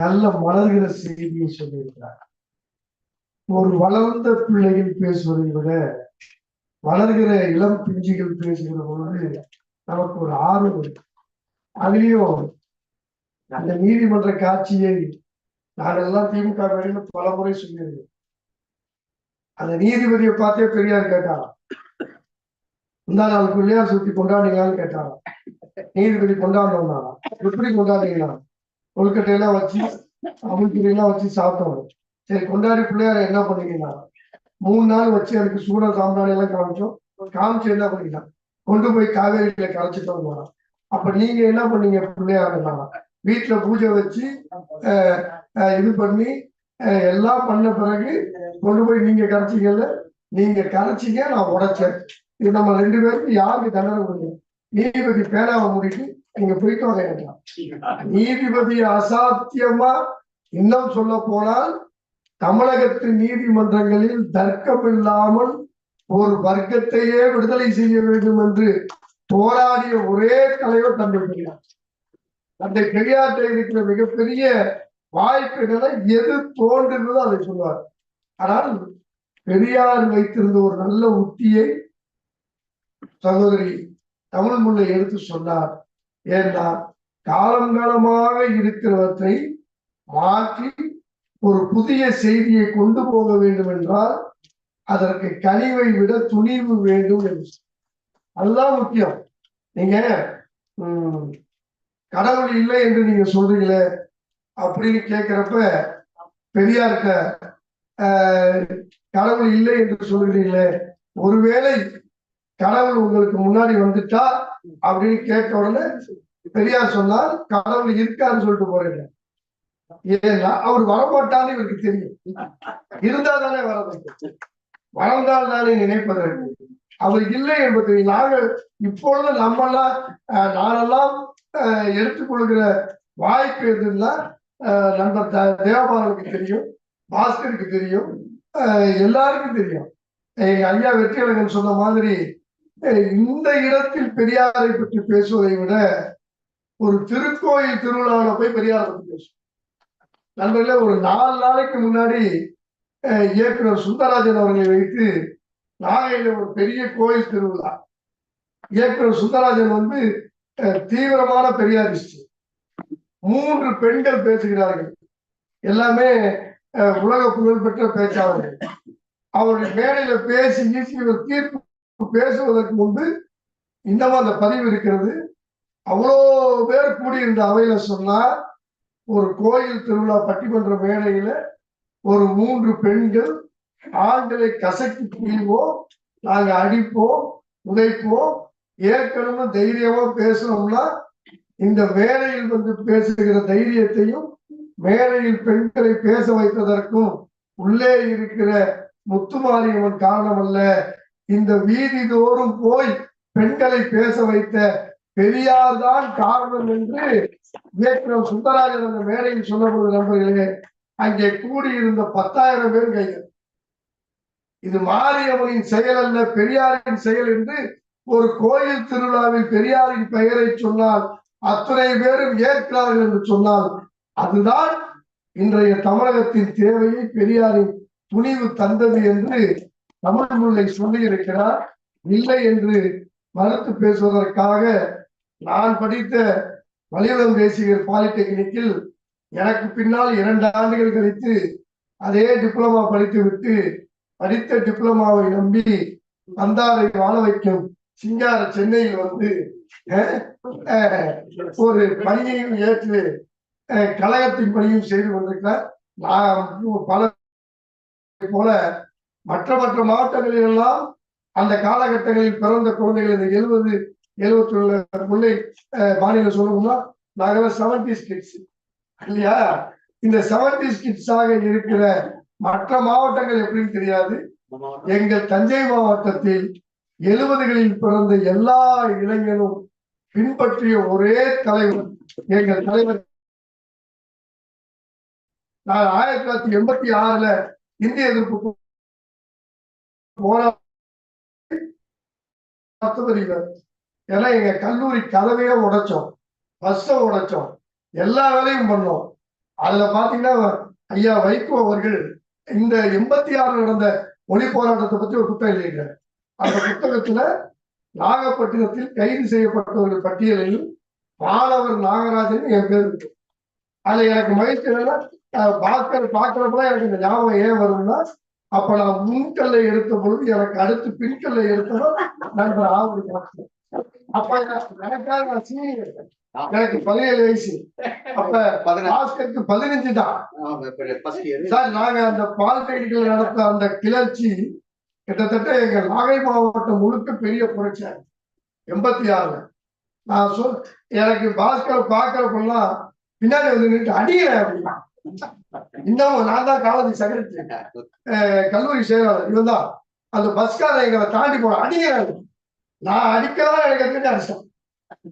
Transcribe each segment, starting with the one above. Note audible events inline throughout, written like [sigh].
நல்ல மலர்கிற செய்தியை சொல்லியிருக்கிறார். ஒரு வளர்ந்த பிள்ளைகள் பேசுவதை விட வளர்கிற இளம் பிஞ்சுகள் பேசுகிற பொழுது நமக்கு ஒரு ஆர்வம் இருக்கு. அதுலயும் அந்த நீதிமன்ற காட்சியை நானெல்லாம் திமுக வெளியில பல முறை சொல்லியிருக்கேன். அந்த நீதிபதியை பார்த்தே பெரியார் கேட்டாராம். முந்தா நாள் பிள்ளையார் சுத்தி கொண்டாடுங்களான்னு கேட்டாராம். நீதிபதி கொண்டாடணும்னா எப்படி கொண்டாடுறீங்களா கொழுக்கட்டையெல்லாம் வச்சு அமுக்கிலாம் வச்சு சாப்பிட்டோம் சரி கொண்டாடி பிள்ளையார என்ன பண்ணிக்கலாம் மூணு நாள் வச்சு அதுக்கு சூட சாம்பிராணி எல்லாம் காமிச்சோம். காமிச்சு என்ன பண்ணிக்கலாம் கொண்டு போய் காவேரியில கரைச்சிட்டோம் போனோம் அப்ப நீங்க என்ன பண்ணீங்க பிள்ளையாருன்னா வீட்டுல பூஜை வச்சு இது பண்ணி எல்லாம் பண்ண பிறகு கொண்டு போய் நீங்க கரைச்சிங்கல்ல நீங்க கரைச்சிங்க நான் உடைச்சேன். இது நம்ம ரெண்டு பேருக்கும் யாருக்கு தண்டனை கொடுங்க? நீதிபதி பேனாவை முடிட்டு நீங்க போயிட்டு வாங்க நீதிபதி அசாத்தியமா இன்னும் சொல்ல போனால் தமிழகத்து நீதிமன்றங்களில் தர்க்கம் இல்லாமல் ஒரு வர்க்கத்தையே விடுதலை செய்ய வேண்டும் என்று போராடிய ஒரே தலைவர் தந்தை பெரியார். தந்தை பெரியார்கிட்ட இருக்கிற மிகப்பெரிய வாய்ப்பு என்னன்னா எது தோன்றுகிறதோ அதை சொல்வார். ஆனால் பெரியார் வைத்திருந்த ஒரு நல்ல உத்தியை சகோதரி தமிழ் முல்லை எடுத்து சொன்னார். ஏன்னா காலங்காலமாக இருக்கிறவற்றை மாற்றி ஒரு புதிய செய்தியை கொண்டு போக வேண்டும் என்றால் அதற்கு கனிவை விட துணிவு வேண்டும் என்று. அதுதான் முக்கியம். நீங்க உம், கடவுள் இல்லை என்று நீங்க சொல்றீங்களே அப்படின்னு கேட்கிறப்ப பெரியார்கிட்ட கடவுள் இல்லை என்று சொல்கிறீங்களே. ஒருவேளை கடவுள் உங்களுக்கு முன்னாடி வந்துட்டா அப்படின்னு கேட்ட உடனே பெரியார் சொன்னால் கடவுள் இருக்காருன்னு சொல்லிட்டு போறீங்க. ஏன்னா அவர் வரமாட்டான்னு இவருக்கு தெரியும். இருந்தா தானே வர வேண்டும். வளர்ந்தால் தானே நினைப்பதற்கு அவர் இல்லை என்பது நாங்கள் இப்பொழுது நம்மெல்லாம் அஹ், நானெல்லாம் அஹ், எடுத்துக்கொள்கிற வாய்ப்பு எதுன்னா அஹ், நண்பர் த- தேவபாலனுக்கு தெரியும் பாஸ்கருக்கு தெரியும் அஹ், எல்லாருக்கும் தெரியும். எங்க ஐயா வெற்றியழகன் சொன்ன மாதிரி இந்த இடத்தில் பெரியாரை பற்றி பேசுவதை விட ஒரு திருக்கோயில் திருவிழாவில் போய் பெரியாரை பற்றி பேசுவோம். நண்பர்களே ஒரு நாலு நாளைக்கு முன்னாடி அஹ், இயக்குனர் சுந்தரராஜன் அவர்களை வைத்து நாகையில ஒரு பெரிய கோயில் திருவிழா. இயக்குனர் சுந்தரராஜன் வந்து அஹ், தீவிரமான பெரியாரிஸ்ட். மூன்று பெண்கள் பேசுகிறார்கள். எல்லாமே அஹ், உலக புகழ்பெற்ற பேச்சாளர்கள். அவருடைய மேடையில பேசி இவர் தீர்ப்பு பேசுவதற்கு முன்பு இன்னமும் அந்த பதிவு இருக்கிறது. அவ்வளோ பேர் கூடியிருந்த அவையில சொன்னா ஒரு கோயில் திருவிழா பட்டிமன்ற மேடையில ஒரு மூன்று பெண்கள் ஆண்களை கசக்கி புரிவோம் நாங்க அடிப்போம் உதைப்போம் ஏற்கனவே தைரியமா பேசணும்னா இந்த மேடையில் வந்து பேசுகிற தைரியத்தையும் மேடையில் பெண்களை பேச வைத்ததற்கும் உள்ளே இருக்கிற முத்துமாரியம்மன் காரணம் அல்ல இந்த வீதி தோறும் போய் பெண்களை பேச வைத்த பெரியார் தான் காரணம் என்று இயக்குனர் சுந்தராஜன் அந்த மேடையில் சொல்லப்படுது நண்பர்களே அங்கே கூடியிருந்த பத்தாயிரம் பேர் கைகள் இது மாரியம்மனின் செயல் அல்ல பெரியாரின் செயல் என்று ஒரு கோயில் திருவிழாவில் பெரியாரின் பெயரை சொன்னால் அத்தனை பேரும் ஏற்கிறார்கள் என்று சொன்னால் அதுதான் இன்றைய தமிழகத்தின் தேவையை பெரியாரின் துணிவு தந்தது என்று தமிழ் முல்லை சொல்லியிருக்கிறார் இல்லை என்று மறுத்து பேசுவதற்காக நான் படித்த வலியுடன் தேசிகர் பாலிடெக்னிக்கில் எனக்கு பின்னால் இரண்டு ஆண்டுகள் கழித்து அதே டிப்ளமா படித்து விட்டு படித்த டிப்ளமாவை நம்பி வந்தாரை வாழ வைக்கும் சிங்கார சென்னையில் வந்து ஒரு பணியையும் ஏற்று கழகத்தின் பணியும் செய்து கொண்டிருக்கிறார். நான் பல போல மற்ற மற்ற மாவட்டங்களில் எல்லாம் அந்த காலகட்டங்களில் பிறந்த குழந்தைகள் இந்த எழுபது எழுபத்தி உள்ள பிள்ளை மாநிலம் சொல்லணும்னா நாங்கள் செவன்டி கிட்ஸ் இல்லையா? இந்த செவன்டி கிட்ஸாக இருக்கிற மற்ற மாவட்டங்கள் எப்படின்னு தெரியாது? எங்கள் தஞ்சை மாவட்டத்தில் எழுபதுகளில் பிறந்த எல்லா இளைஞரும் பின்பற்றிய ஒரே தலைவர் எங்கள் தலைவர். நான் ஆயிரத்தி தொள்ளாயிரத்தி எண்பத்தி ஆறுல இந்திய எதிர்ப்பு போரா ஏன்னா எங்க கல்லூரி கதவையே உடைச்சோம். பஸ்ஸை உடைச்சோம். எல்லா வேலையும் பண்ணோம். அதுல பாத்தீங்கன்னா ஐயா வைகோ அவர்கள் இந்த எண்பத்தி ஆறு நடந்த ஒளி போராட்டத்தை பத்தி ஒரு புத்தகம் எழுதியிருக்காரு. அந்த புத்தகத்துல நாகப்பட்டினத்தில் கைது செய்யப்பட்டவர்கள் பட்டியலில் மாணவர் நாகராஜன் என் பேர் இருக்கு. அதுல எனக்கு மகிழ்ச்சி என்னன்னா அஹ், எனக்கு இந்த ஞாபகம் ஏன் வரும்னா அப்ப நான் முன்கல்லை எடுத்த பொழுது எனக்கு அடுத்து பின்கல்லை எடுத்ததும் நண்பர் ஆவடி பார்த்தேன். அப்ப எனக்கு- எனக்காக நான் சீனியர். எனக்கு பதினேழு வயசு. அப்ப பாஸ்கருக்கு பதினஞ்சு தான். சார் நாங்க அந்த பாலிடெக்னிக்கல் நடத்த அந்த கிளர்ச்சி கிட்டத்தட்ட எங்க நாகை மாவட்டம் முழுக்க பெரிய புரட்சி எண்பத்தி ஆறுல. நான் சொல் எனக்கு பாஸ்கர் பாக்குறப்பெல்லாம் பின்னாடி வந்து நின்று அடிக்கிறேன் அப்படின்னா. இன்னமும் நான் தான் காலேஜ் செக்ரட்டரி [laughs] கல்லூரி செயலாளர் இவன் தான் அந்த பஸ்கார எங்களை தாண்டி போன அடிக்கிறாங்க நான் அடிக்கலாம் தெரிஞ்ச அடிச்சேன்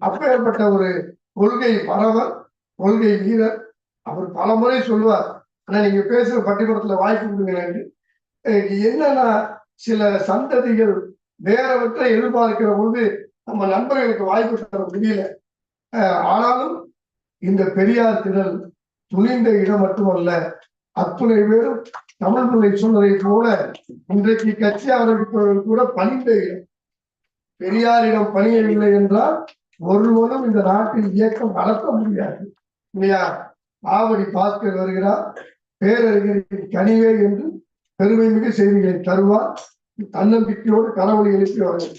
அப்பேற்பட்ட ஒரு கொள்கை பரவர் கொள்கை வீரர். அவர் பல முறை சொல்லுவார் ஆனா நீங்க பேசுற பட்டிமன்றத்துல வாய்ப்பு கொடுங்க என்னன்னா சில சந்ததிகள் வேறவற்றை எதிர்பார்க்கிற பொழுது நம்ம நண்பர்களுக்கு வாய்ப்பு தர முடியல. ஆனாலும் இந்த பெரியார் திடல் துணிந்த இடம் மட்டுமல்ல அத்துணை பேரும் தமிழ் மொழி சொன்னதை போல இன்றைக்கு கட்சி ஆரம்பிப்பவர்கள் கூட பணிந்த இடம். பெரியாரிடம் பணியவில்லை என்றால் ஒருவனும் இந்த நாட்டில் இயக்கம் நடத்த முடியாது. இல்லையா? ஆவடி பாஸ்கர் வருகிறார் பேரறிஞரின் கனிவே என்று பெருமை மிகு செய்திகளை தருவார். தன்னம்பிக்கையோடு கனவுளி எழுப்பி வருகிறார்.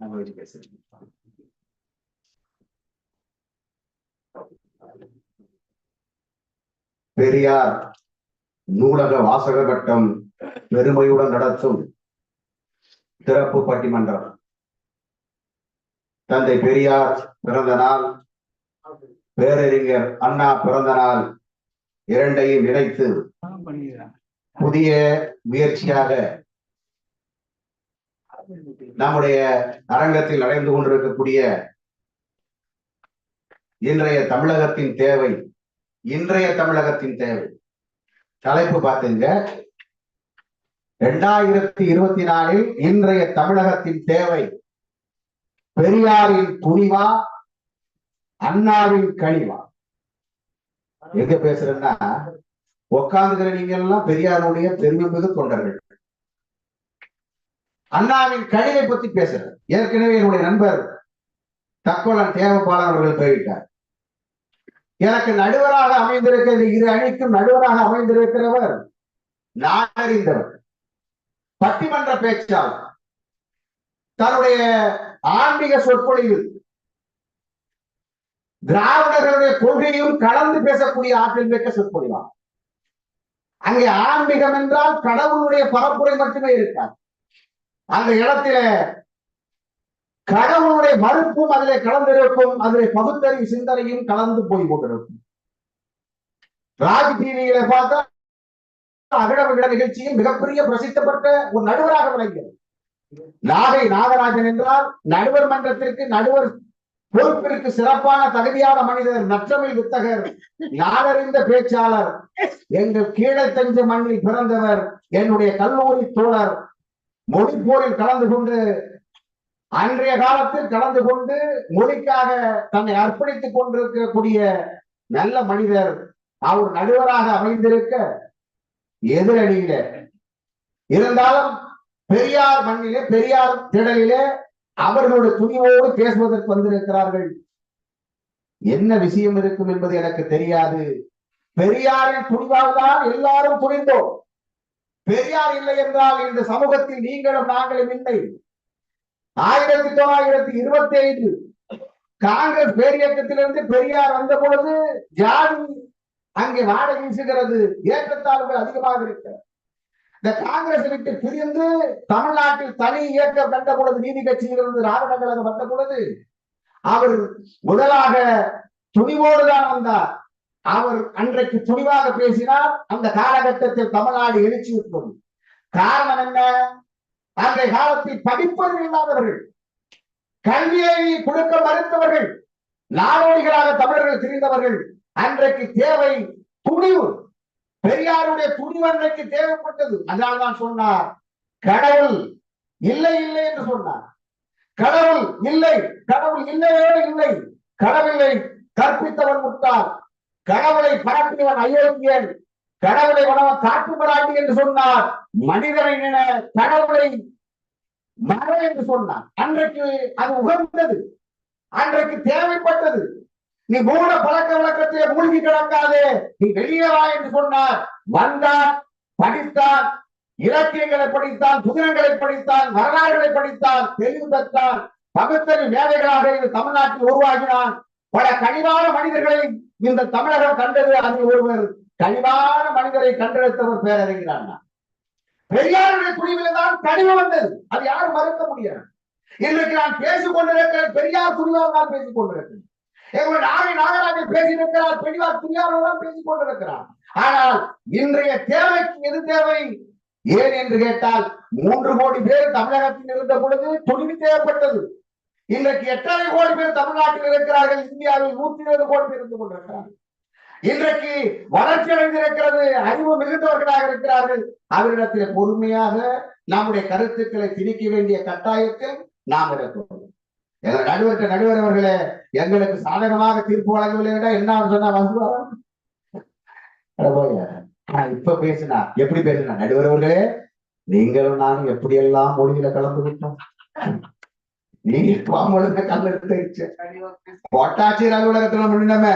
நம்ம பேசுறேன். பெரியார் நூலக வாசக கட்டம் பெருமையுடன் நடத்தும் சிறப்பு பட்டிமன்றம். தந்தை பெரியார் பிறந்த நாள் பேரறிஞர் அண்ணா பிறந்த நாள் இரண்டையும் இணைத்து புதிய முயற்சியாக நம்முடைய அரங்கத்தில் அடைந்து கொண்டிருக்கக்கூடிய இன்றைய தமிழகத்தின் தேவை இன்றைய தமிழகத்தின் தேவை. தலைப்பு பார்த்தீங்க. இரண்டாயிரத்தி இருபத்தி நாலில் இன்றைய தமிழகத்தின் தேவை பெரியாரின் துணிவா அண்ணாவின் கழிவா எங்க பேசுறேன்னா உட்கார்ந்துக்கிற நீங்க எல்லாம் பெரியாருடைய பெருமைமிகு தொண்டர்கள். அண்ணாவின் கழிவை பத்தி பேசுறேன். ஏற்கனவே என்னுடைய நண்பர் தக்கோலன் தேவபாலன் அவர்கள் போயிட்டார் எனக்கு நடுவராக அமைந்திருக்கிற இரு அணிக்கும் நடுவராக அமைந்திருக்கிறவர் நான் அறிந்தவர் பட்டிமன்ற பேச்சாளர். தன்னுடைய ஆன்மீக சொற்பொழிவில் திராவிடர்களுடைய கொள்கையும் கலந்து பேசக்கூடிய ஆற்றல் மிக்க சொற்பொழிவார் அங்கே ஆன்மீகம் என்றால் கடவுளுடைய பரப்புரை மட்டுமே இருக்கார் அந்த இடத்தில கடவுளுடைய மறுப்பும் அதிலே கலந்திருக்கும் அதிலே பகுத்தறிவு சிந்தனையும் கலந்து போய் கொண்டிருக்கும். ராஜ் டிவியில பார்த்தா அகில விட நிகழ்ச்சியில் மிகப்பெரிய பிரசித்தப்பட்ட ஒரு நடுவராக விளங்கியது நாகை நாகராஜன் என்றால் நடுவர் மன்றத்திற்கு நடுவர் பொறுப்பிற்கு சிறப்பான தகுதியான மனிதர் நற்றமிழ் வித்தகர் நாடறிந்த பேச்சாளர் எங்கள் கீழே தஞ்ச மண்ணில் பிறந்தவர் என்னுடைய கல்லூரி தோழர் மொழி போரில் கலந்து கொண்டு அன்றைய காலத்தில் கலந்து கொண்டு மொழிக்காக தன்னை அர்ப்பணித்துக் கொண்டிருக்கக்கூடிய நல்ல மனிதர் அவர் நடுவராக அமைந்திருக்க எதிரணியில. இருந்தாலும் பெரியார் மண்ணிலே பெரியார் திடலிலே அவர்களுடைய துணிவோடு பேசுவதற்கு வந்திருக்கிறார்கள். என்ன விஷயம் இருக்கும் என்பது எனக்கு தெரியாது. பெரியாரின் துணிவால்தான் எல்லாரும் துணிந்தோம். பெரியார் இல்லை என்றால் இந்த சமூகத்தில் நீங்களும் நாங்களும் இல்லை. ஆயிரத்தி தொள்ளாயிரத்தி இருபத்தி ஐந்து காங்கிரஸ் பேரியக்கத்திலிருந்து பெரியார் வந்த பொழுது ஜாதி அங்கே வாடகை வீசுகிறது. ஏற்றத்தாழ்வுகள் அதிகமாக இருக்கிறது. இந்த காங்கிரஸ் விட்டு பிரிந்து தமிழ்நாட்டில் தனி இயக்கம் கண்ட பொழுது நீதி கட்சியிலிருந்து திராவிட கழகம் வந்த பொழுது அவர் முதலாக துணிவோடுதான் வந்தார். அவர் அன்றைக்கு துணிவாக பேசினார். அந்த காலகட்டத்தில் தமிழ்நாடு எழுச்சி விட்டது காரணம் என்ன? அந்த காலத்தில் படிப்பது இல்லாதவர்கள் கல்வியை கொடுக்க மறுத்தவர்கள் நாடோடிகளாக தமிழர்கள் திரிந்தவர்கள் அன்றைக்கு தேவை துணிவு. பெரியாருடைய துணிவு அன்றைக்கு தேவைப்பட்டது. அதனால்தான் சொன்னார் கடவுள் இல்லை இல்லை என்று சொன்னார். கடவுள் இல்லை கடவுள் இல்லையோ இல்லை. கடவுளை கற்பித்தவன் முட்டார் கடவுளை பரப்பியவன் அயோக்கியன். கடவுளை உணவன் காட்டு மராட்டி என்று சொன்னார். மனிதரை என கடவுளை மர என்று சொன்னார். அன்றைக்கு அது உகந்தது. அன்றைக்கு தேவைப்பட்டது. நீ மூல பழக்க வழக்கத்திலே மூழ்கி கிடக்காதே. நீ வெளியே வா என்று சொன்னார். வந்தான் படித்தான் இலக்கியங்களை படித்தான் புதினங்களை படித்தான் வரலாறுகளை படித்தான் தெளிவு தத்தான் பகுத்தறி வேலைகளாக இந்த தமிழ்நாட்டில் உருவாகினான் பல கனிவான மனிதர்களை இந்த தமிழகம் கண்டது அதில் ஒருவர் கனிவான மனிதரை கண்டெடுத்தவர் பேரறிஞரான் பெரியாருடைய துணிவில தான் கனிவு வந்தது. அது யாரும் மறுக்க முடியாது. இன்றைக்கு நான் பேசிக் கொண்டிருக்கிறேன். பெரியார் துணிவால் தான் பேசிக் கொண்டிருக்கிறேன். எங்களுடைய நாகை நாகராஜன் பேசியிருக்கிறார். பெரியார் துணியாரோடு தான் பேசிக் கொண்டிருக்கிறார். ஆனால் இன்றைய தேவைக்கு எது தேவை? ஏன் என்று கேட்டால் மூன்று கோடி பேர் தமிழகத்தில் இருந்த பொழுது துணிவு தேவைப்பட்டது. இன்றைக்கு எட்டரை கோடி பேர் தமிழ்நாட்டில் இருக்கிறார்கள்? இந்தியாவில் நூத்தி இருபது கோடி பேர் இருந்து கொண்டிருக்கிறார்கள். இன்றைக்கு வளர்ச்சி அடைந்திருக்கிறது அறிவு மிகுந்தவர்களாக இருக்கிறார்கள். அவரிடத்தில் பொறுமையாக நம்முடைய கருத்துக்களை திணிக்க வேண்டிய கட்டாயத்தில் நாம் இருக்கிறோம். எங்கள் நடுவர்கிட்ட நடுவர் அவர்களே எங்களுக்கு சாதகமாக தீர்ப்பு வழங்கவில்லை என்றால் என்ன சொன்னா. நான் இப்ப பேசினா எப்படி பேசினா? நடுவர் அவர்களே நீங்களும் நானும் எப்படியெல்லாம் மொழியில கலந்து விட்டோம்? நீங்க பாம்பொழுது கல்லெடுத்து பொட்டாட்சியர் அலுவலகத்துல பண்ணினமே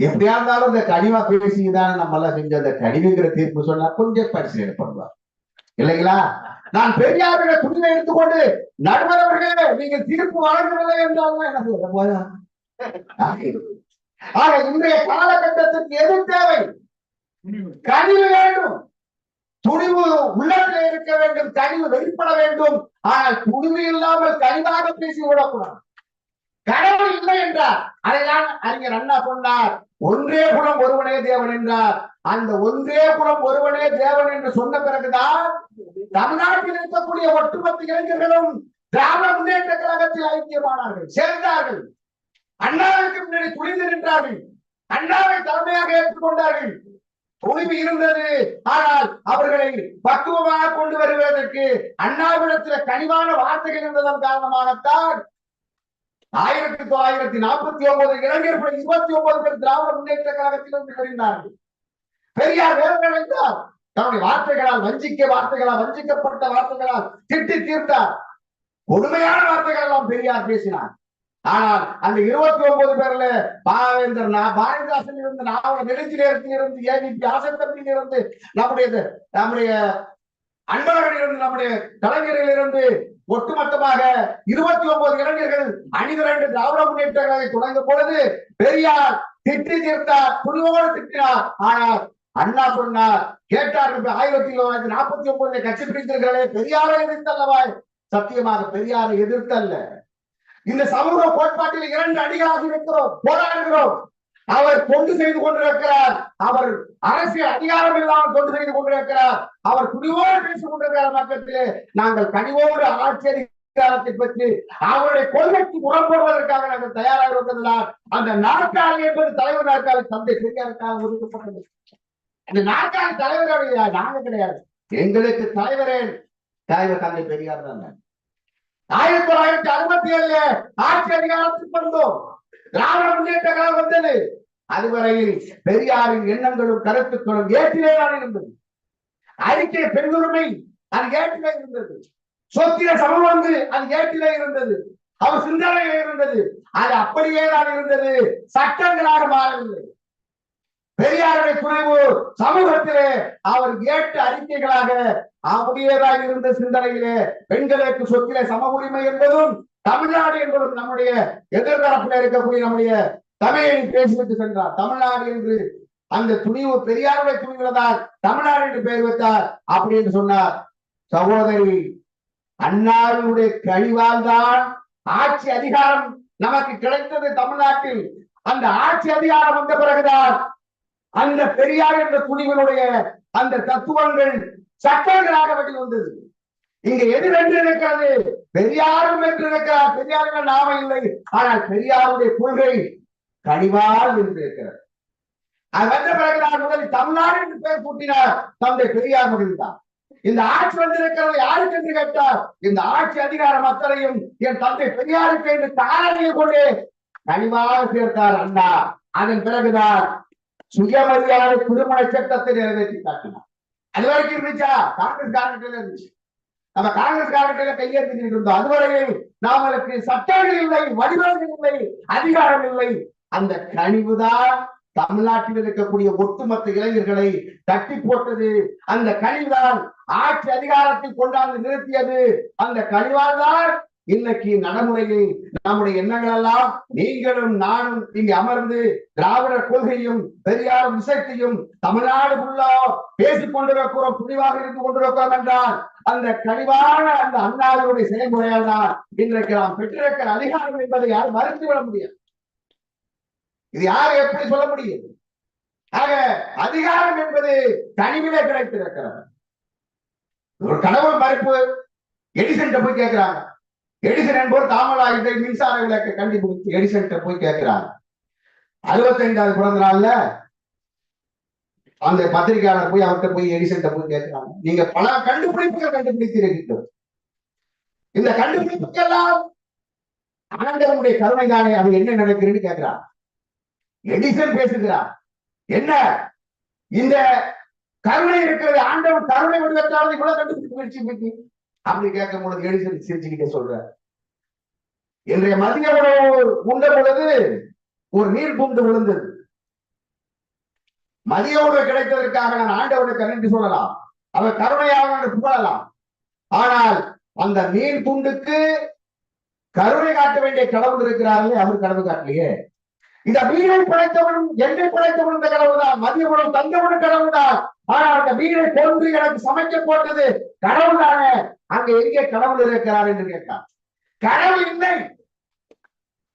எப்படியா இருந்தாலும் இந்த கனிவா பேசிதானே நம்ம எல்லாம் செஞ்ச அந்த கனிவுங்கிற தீர்ப்பு சொன்னா கொஞ்சம் பரிசீலனை பண்ணுவார் இல்லைங்களா? நான் பெரியாருடைய துணிவை எடுத்துக்கொண்டு நடுவர் அவர்களே நீங்கள் தீர்ப்பு வழங்கவில்லை என்றால் என்ன சொல்ல போதா ஆக இன்றைய காலகட்டத்திற்கு எது தேவை? கனிவு வேண்டும். துணிவு உள்ளத்தில் இருக்க வேண்டும். கனிவு வெளிப்பட வேண்டும். ஆனால் துணிவு இல்லாமல் கனிவாக பேசி விடக்கூடாது கடவுள் இல்லை என்றார். அதைதான் அறிஞர் அண்ணா சொன்னார். ஒன்றே குணம் ஒருவனே தேவன் என்றார். அந்த ஒன்றே குணம் ஒருவனே தேவன் என்று சொன்ன பிறகுதான் தமிழ்நாட்டில் இருக்கக்கூடிய ஒட்டுமொத்த இளைஞர்களும் திராவிட முன்னேற்ற கழகத்தில் ஐக்கியமானார்கள் சேர்ந்தார்கள். அண்ணாவிற்கு முன்னாடி துணிந்து நின்றார்கள். அண்ணாவை தலைமையாக ஏற்றுக்கொண்டார்கள் துணிவு இருந்தது. ஆனால் அவர்களை பக்குவமாக கொண்டு வருவதற்கு அண்ணாவிடத்தில் கனிவான வார்த்தைகள் இருந்ததன் காரணமாகத்தான் ஆயிரத்தி தொள்ளாயிரத்தி நாற்பத்தி ஒன்பது இளைஞர்கள் இருபத்தி ஒன்பது பேர் திராவிட முன்னேற்ற கழகத்திலிருந்து பிரிந்தார்கள் பெரியார் வேதனைந்தார் தன்னுடைய வார்த்தைகளால் வஞ்சிக்க வார்த்தைகளால் வஞ்சிக்கப்பட்ட வார்த்தைகளால் திட்டி தீர்த்தார். கொடுமையான வார்த்தைகள் எல்லாம் பெரியார் பேசினார். ஆனால் அந்த இருபத்தி ஒன்பது பேர்ல பாவேந்தர் பாரதிதாசன் இருந்து நாவல நெடுஞ்சிலேரத்தில் இருந்து ஏவிபி ஆசத்தம்பியில் இருந்து நம்முடைய நம்முடைய அன்பழகன் இருந்து நம்முடைய கலைஞரில் இருந்து ஒட்டுமொத்தமாக இருபத்தி ஒன்பது இளைஞர்கள் அணிதிரண்டு திராவிட முன்னேற்ற கழகத்தை தொடங்கும் பொழுது பெரியார் திட்டி தீர்த்தார் துணிவோடு திட்டினார். ஆனால் அண்ணா சொன்னார் கேட்டார் ஆயிரத்தி தொள்ளாயிரத்தி நாற்பத்தி ஒன்பதுல கட்சி பிடித்திருக்கிறே பெரியாரை எதிர்த்தல்லவா? சத்தியமாக பெரியாரை எதிர்த்தல்ல. இந்த சமூக கோட்பாட்டில் இரண்டு அடிகளாக இருக்கிறோம் போராடுகிறோம். அவர் தொண்டு செய்து கொண்டிருக்கிறார். அவர் அரசு அதிகாரம் இல்லாமல் தொண்டு செய்து கொண்டிருக்கிறார். அவர் துணிவோடு பேசிக் கொண்டிருக்கிறார் மக்களிலே நாங்கள் கனிவோடு ஆட்சி அதிகாரத்தை பற்றி அவருடைய கொள்கைக்கு முரண்படுவதற்காக நாங்கள் தயாராக இருந்ததுனால் அந்த நாற்காலி என்பது தலைவர் நாற்காலி தந்தை பெரியாருக்காக ஒதுக்கப்பட்டது. அந்த நாற்காலி தலைவருடைய நாங்க கிடையாது. எங்களுக்கு தலைவரே தலைவர் தந்தை பெரியார் தான். ஆயிரத்தி தொள்ளாயிரத்தி அறுபத்தி ஏழுல ஆட்சி அதிகாரத்துக்கு வந்தோம். திராவிட முன்னேற்ற கழகம் வந்தது. அதுவரையில் பெரியாரின் எண்ணங்களும் கருத்துக்களும் ஏற்றிலே தான் இருந்தது. அறிக்கை பெருந்துரிமை அது ஏற்றிலே இருந்தது. சொத்திர சமபங்கு அது ஏற்றிலே இருந்தது. அவர் சிந்தனையிலே இருந்தது. அது அப்படியே தான் இருந்தது. சட்டங்களாக மாறவில்லை. பெரியாருடைய குறைவு சமூகத்திலே அவர் ஏற்ற அறிக்கைகளாக அப்படியேதான் இருந்த சிந்தனையிலே பெண்களுக்கு சொத்திலே சம உரிமை என்பதும் தமிழ்நாடு என்பதும் நம்முடைய எதிர்தரப்பில் இருக்கக்கூடிய நம்முடைய தமிழை பேசிவிட்டு சென்றார். தமிழ்நாடு என்று அந்த துணிவு பெரியாருடைய துணிவுலதான் தமிழ்நாடு என்று பெயர் வைத்தார் அப்படி என்று சொன்னார். சகோதரி அன்னாருடைய கழிவால் தான் ஆட்சி அதிகாரம் நமக்கு கிடைத்தது தமிழ்நாட்டில். அந்த ஆட்சி அதிகாரம் வந்த பிறகுதான் அந்த பெரியார் என்ற துணிவினுடைய அந்த தத்துவங்கள் சட்டங்களாக வெளிவந்தது இங்க எது வென்று இருக்கிறது பெரியாரும் வென்று இருக்கிறார் பெரியார்கள் நாம இல்லை. ஆனால் பெரியாருடைய கொள்கை கனிவால் இருந்திருக்கிறது அது வந்த பிறகுதான் முதலில் தமிழ்நாடு என்று பெயர் கூட்டினார் தந்தை பெரியார் முடிந்தார் இந்த ஆட்சி வந்திருக்கிறது யாருக்கு என்று கேட்டார் இந்த ஆட்சி அதிகாரம் அத்தனையும் என் தந்தை பெரியாருக்கு என்று தாரணியை கொண்டு கனிவாக சேர்த்தார் அண்ணா. அதன் பிறகுதான் சுயமரியாதை திருமண சட்டத்தை நிறைவேற்றி காட்டினார். அது வரைக்கும் இருந்துச்சா? காங்கிரஸ் காரணத்தில் இருந்துச்சு. நம்ம காங்கிரஸ் காலகட்டத்தில் கையெழுத்திட்டு இருந்தோம். அதுவரையில் நாமளுக்கு சட்டங்கள் இல்லை வடிவங்கள் இல்லை அதிகாரம் இல்லை. அந்த கனிவுதான் தமிழ்நாட்டில் இருக்கக்கூடிய ஒட்டுமொத்த இளைஞர்களை தட்டி போட்டது. அந்த கழிவுதான் ஆட்சி அதிகாரத்தை கொண்டாந்து நிறுத்தியது. அந்த கனிவால் தான் இன்னைக்கு நடைமுறையில் நம்முடைய எண்ணங்கள் எல்லாம் நீங்களும் நானும் இங்கு அமர்ந்து திராவிடர் கொள்கையும் பெரியார் விஷயத்தையும் தமிழ்நாடு ஃபுல்லா பேசிக் கொண்டிருக்கிறோம் துணிவாக இருந்து கொண்டிருக்கிறோம் என்றால் அந்த கழிவான அந்த அண்ணாவினுடைய செயல்முறையால் தான் இன்றைக்கு நாம் பெற்றிருக்கிற அதிகாரம் என்பதை யாரும் மறுத்துவிட முடியாது. இது யார் எப்படி சொல்ல முடியும்? ஆக அதிகாரம் என்பது தனிவிலே கிடைத்திருக்கிறது. ஒரு கடவுள் மறுப்பு எடிசன் போய் கேட்கிறாங்க. எடிசன் என்பவர் தாமலாயுதை மின்சார விளக்கை கண்டுபிடித்து எடிசன் போய் கேட்கிறாங்க. அறுபத்தைந்தாவது பிறந்த நாள்ல அந்த பத்திரிகையாளர் போய் அவர்கிட்ட போய் எடிசன் போய் கேட்கிறாங்க. நீங்க பல கண்டுபிடிப்புகள் கண்டுபிடித்திருக்கிறோம் இந்த கண்டுபிடிப்புக்கெல்லாம் ஆண்டவனுடைய கருணை தானே அது என்ன நடக்குதுன்னு கேட்கிறான் எடிசன் பேசுகிறார். என்ன? இந்த கருணை இருக்கிறது ஆண்டவன் கருணை வடிவத்தாவது இவ்வளவு கண்டுபிடிச்சு முயற்சி பண்ணி. அப்படி கேட்கும் பொழுது எடிசன் சிரிச்சுக்கிட்டே சொல்ற இன்றைய மதிய உணவு உண்ட பொழுது ஒரு நீர் பூந்து விழுந்தது. மதிய உணவு கிடைத்ததற்காக நான் ஆண்டவனுக்கு நன்றி சொல்லலாம். அவர் கருணையாக புகழலாம். ஆனால் அந்த நீர் துண்டுக்கு கருணை காட்ட வேண்டிய கடவுள் இருக்கிறார்களே அவர் கடவுள் காட்டலையே. இந்த வீணை படைத்தவனும் என்னை படைத்தவனும் இந்த கடவுள்தான். மதிய உணவு தந்தவனும் கடவுள்தான். ஆனால் அந்த வீணை கொண்டு எனக்கு சமைக்க போட்டது கடவுள்தானே. அங்க எங்கே கடவுள் இருக்கிறார் என்று கேட்டார் கடவுள் இல்லை.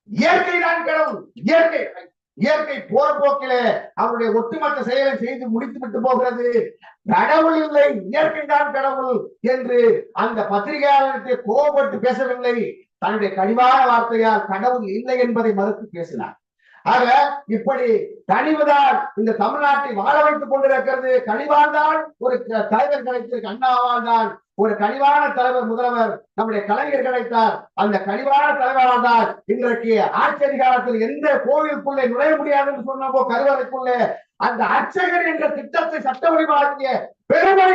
இயற்கை தான் கடவுள். இயற்கை இயற்கை போற போக்கிலே அவருடைய ஒட்டுமொத்த செயலை செய்து முடித்து விட்டு போகிறது. கடவுள் இல்லை. இயற்கை தான் கடவுள் என்று அந்த பத்திரிகையாளருக்கு கோபப்பட்டு பேசவில்லை. தன்னுடைய கனிவான வார்த்தையால் கடவுள் இல்லை என்பதை மறுத்து பேசினார். ஆக இப்படி கனிவுதான் இந்த தமிழ்நாட்டை வாழ வைத்துக் கொண்டிருக்கிறது. கனிவால் தான் ஒரு தலைவர் கிடைத்திருக்கு. அண்ணாவால் தான் ஒரு கனிவான தலைவர் முதல்வர் நம்முடைய கலைஞர் கிடைத்தார். அந்த கனிவான தலைவரால் தான் இன்றைக்கு ஆட்சி அதிகாரத்தில் எந்த கோவிலுக்குள்ளே நுழைய முடியாது என்று சொன்னப்போ கருவறைக்குள்ளே அந்த அர்ச்சகர் என்ற திட்டத்தை சட்ட வடிவாக்கிய பெருமை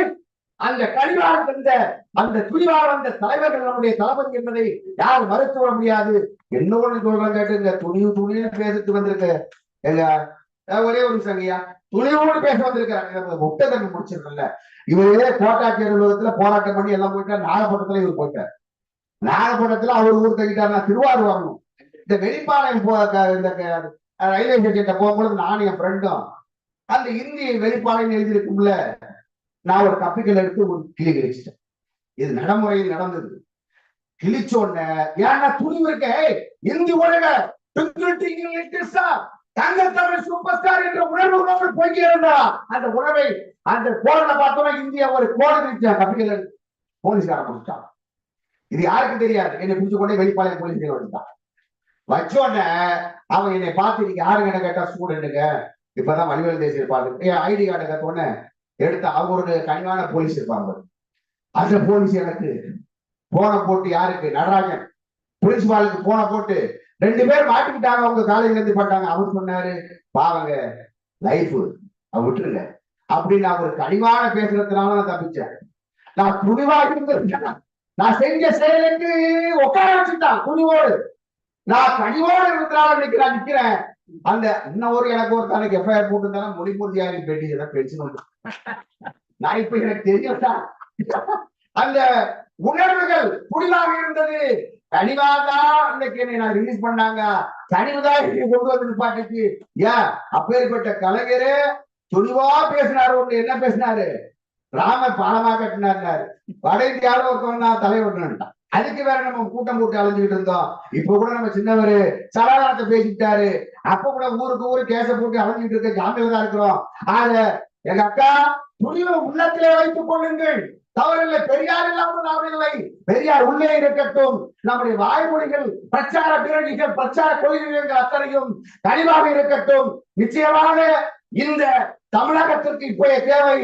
அந்த கழிவாக வந்த அந்த துணிவாக வந்த தலைவர்கள் நம்முடைய தளபதி என்பதை யார் மறுத்து வர முடியாது? என்ன ஒண்ணு சொல்றாங்க கேட்டுங்க துணிவு துணிவு பேசிட்டு வந்திருக்க எங்க ஒரே ஒரு நிமிஷம் ஐயா. துணிவோடு பேச வந்திருக்காங்க முட்டை தண்ணி முடிச்சிருக்கல. இவரே கோட்டாட்சி அலுவலகத்துல போராட்டம் பண்ணி எல்லாம் போயிட்டார். நாகப்பட்டினத்துல இவர் போயிட்டார். நாகப்பட்டினத்துல அவர் ஊர் தங்கிட்டார் நான் திருவாரூர் வரணும். இந்த வெளிப்பாளையம் போ இந்த ரயில்வே ஸ்டேஷன் போகும்போது நானும் என் ஃப்ரெண்டும் அந்த இந்தி வெளிப்பாளையம் எழுதியிருக்கும்ல. நான் ஒரு கப்பிக்கல் எடுத்து ஒரு கிளி கிழிச்சிட்டேன். இது நடைமுறையில் நடந்தது. கிழிச்ச உடனே ஏன்னா துணிவு இருக்க இந்தி உலக தங்க தமிழ் சூப்பர் ஸ்டார் என்ற உணர்வுகளோடு போய்க்கிறதா அந்த உணவை அந்த கோடனை பார்த்தோம்னா இந்தியா ஒரு கோலம் கப்பிக்கல் எடுத்து போலீஸ்காரன் முடிச்சான் இது யாருக்கு தெரியாது. என்னை பிடிச்சு கொண்டே வெளிப்பாளையம் போலீஸ் வந்துட்டான். வச்சோடனே அவன் என்னை பார்த்து நீங்க யாருங்க என்ன கேட்டா ஸ்டூடெண்ட்டுங்க இப்பதான் வடிவேல் தேசிய பாருங்க ஐடி கார்டு கத்த எடுத்து அவங்க ஒரு கனிவான போலீஸ் இருப்பாங்க. அந்த போலீஸ் எனக்கு போன போட்டு யாருக்கு? நடராஜன். பிரின்சிபாலுக்கு போன போட்டு ரெண்டு பேர் மாட்டிக்கிட்டாங்க. அவங்க காலையில இருந்து பட்டாங்க அவர் சொன்னாரு பாவங்க லைஃப் விட்டுருங்க. அப்படின்னு அவர் கனிவான பேசுறதுனால நான் தப்பிச்சேன். நான் துணிவாக இருந்திருக்கேன் நான் செஞ்ச செயலுக்கு உட்கார வச்சுட்டான். துணிவோடு நான் கனிவோடு இருக்கிறாள் இன்னைக்கு நான் நிக்கிறேன். அந்த இன்னொரு எனக்கு ஒரு தனக்கு எஃப்ஐஆர் போட்டுருந்தாலும் மொழிமூர்த்தியாரி பேட்டி இதெல்லாம் பென்ஷன் நான் இப்ப எனக்கு தெரியல அந்த உணர்வுகள் புடிவாக இருந்தது. கனிவாதான் அந்த என்னை நான் ரிலீஸ் பண்ணாங்க. கனிவுதான் கொண்டு வந்து நிப்பாட்டுக்கு ஏன்? அப்பேற்பட்ட கலைஞரே துணிவா பேசினாரு. ஒண்ணு என்ன பேசினாரு? ராமர் பாலமா கட்டினார் வட இந்தியாவில் ஒருத்தவன் தான் தலைவர்னுட்டான் அதுக்கு வேற நம்ம கூட்டம் போட்டு அலைஞ்சுக்கிட்டு இருந்தோம். இப்ப கூட நம்ம சின்னவரு சலாதாரத்தை பேசிக்கிட்டாரு. அப்ப கூட ஊருக்கு ஊரு கேச போட்டு அழிஞ்சுட்டு இருக்க ஜாமியில தான் இருக்கிறோம். ஆக எங்க அக்கா துணிவை உள்ளத்திலே வைத்துக் கொள்ளுங்கள். தவறில்லை பெரியார் இல்லாமல் தவறில்லை. பெரியார் உள்ளே இருக்கட்டும். நம்முடைய வாய்மொழிகள் பிரச்சார பிறகிகள் பிரச்சார கொள்கைகள் அத்தனையும் தெளிவாக இருக்கட்டும். நிச்சயமாக இந்த தமிழகத்திற்கு இப்போதைய தேவை.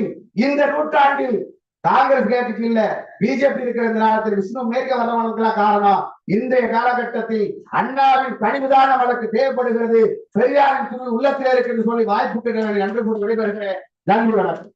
இந்த நூற்றாண்டில் காங்கிரஸ் கேட்டுக்கு இல்ல. பிஜேபி இருக்கிற இந்த நேரத்தில் விஷ்ணு மேற்க வர்றவனுக்குலாம் காரணம். இன்றைய காலகட்டத்தில் அண்ணாவின் பணிவுதான் வழக்கு தேவைப்படுகிறது. பெரியாரின் துணி உள்ளத்தில் இருக்கு என்று சொல்லி வாய்ப்பு நன்றி கூறி விடைபெறுகிறேன். நன்றி வணக்கம்.